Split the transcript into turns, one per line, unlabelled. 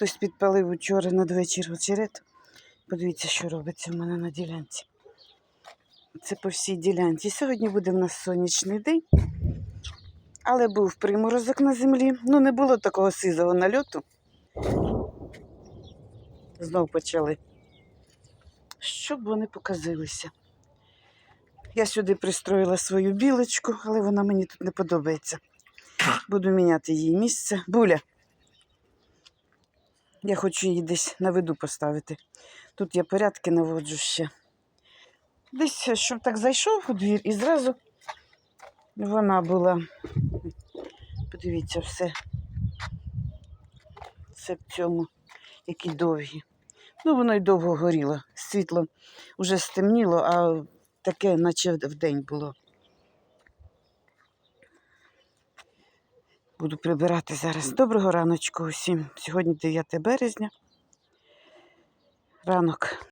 Хтось підпалив учора надвечір очерет. Подивіться, що робиться в мене на ділянці. Це по всій ділянці. Сьогодні буде в нас сонячний день, але був приморозок на землі. Ну, не було такого сизого нальоту. Знов почали. Щоб вони показилися. Я сюди пристроїла свою білочку, але вона мені тут не подобається. Буду міняти її місце. Буля. Я хочу її десь на виду поставити. Тут я порядки наводжу ще. Десь, щоб так зайшов у двір і зразу вона була. Подивіться, все. Все в цьому, які довгі. Ну, воно й довго горіло. Світло вже стемніло, а таке, наче вдень було. Буду прибирати зараз. Доброго раночку усім. Сьогодні 9 березня. Ранок.